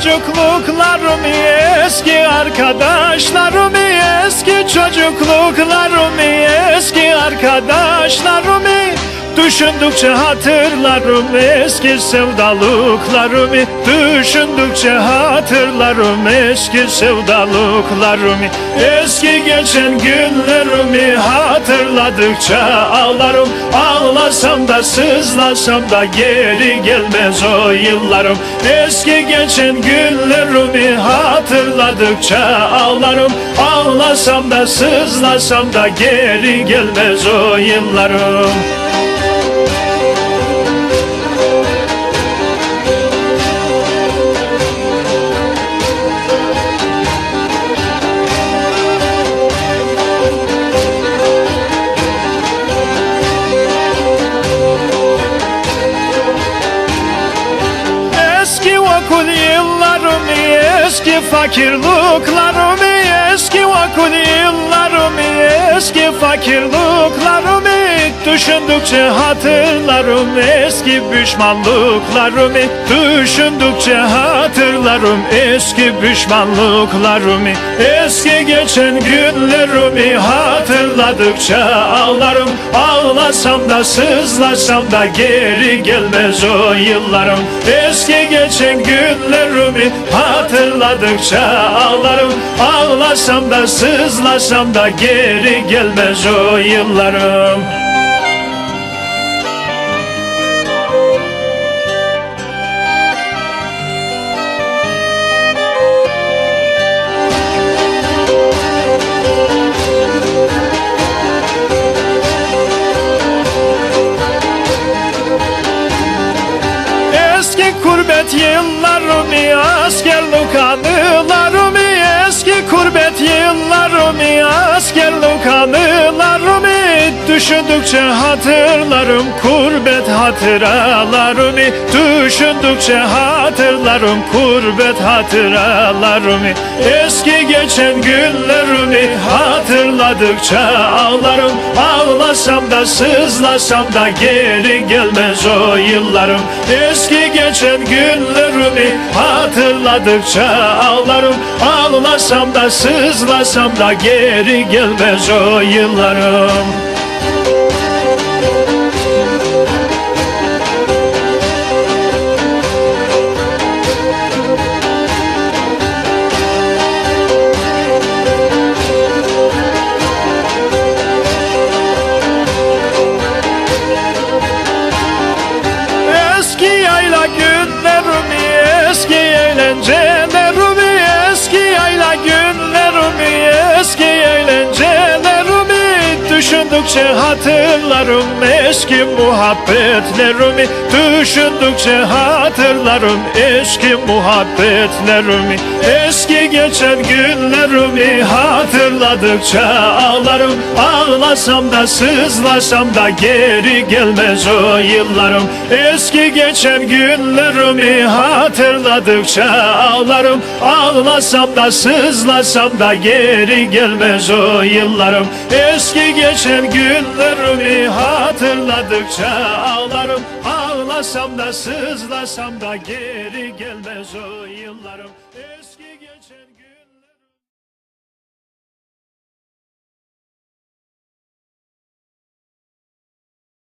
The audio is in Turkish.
çocukluklarım eski arkadaşlarım eski çocukluklarım eski arkadaşlarım Düşündükçe hatırlarım eski sevdalıklarımı. Düşündükçe hatırlarım eski sevdalıklarımı. Eski geçen günlerimi hatırladıkça ağlarım. Ağlasam da sızlasam da geri gelmez o yıllarım. Eski geçen günlerimi hatırladıkça ağlarım. Ağlasam da sızlasam da geri gelmez o yıllarım okul yıllarım eski fakirliklarım eski okul yıllarım eski fakirliklarım Düşündükçe hatırlarım eski pişmanlıklarımı Düşündükçe hatırlarım eski pişmanlıklarımı Eski geçen günlerimi hatırladıkça ağlarım. Ağlasam da sızlasam da geri gelmez o yıllarım. Eski geçen günlerimi hatırladıkça ağlarım. Ağlasam da sızlasam da geri gelmez o yıllarım Eski kurbet yıllarımı askerlik anılarımı Düşündükçe hatırlarım kurbet hatıralarımı. Düşündükçe hatırlarım kurbet hatıralarımı. Eski geçen günlerimi hatırladıkça ağlarım. Ağlasam da sızlasam da geri gelmez o yıllarım. Eski geçen günlerimi hatırladıkça ağlarım. Ağlasam da sızlasam da geri gelmez o yıllarım Düşündükçe hatırlarım eski muhabbetlerimi Düşündükçe hatırlarım eski muhabbetlerimi Eski geçen günlerimi hatırladıkça ağlarım. Ağlasam da sızlasam da geri gelmez o yıllarım. Eski geçen günlerimi hatırladıkça ağlarım. Ağlasam da sızlasam da geri gelmez o yıllarım. Eski geçen Günlerimi hatırladıkça ağlarım. Ağlasam da sızlasam da geri gelmez o yıllarım. Eski geçen gün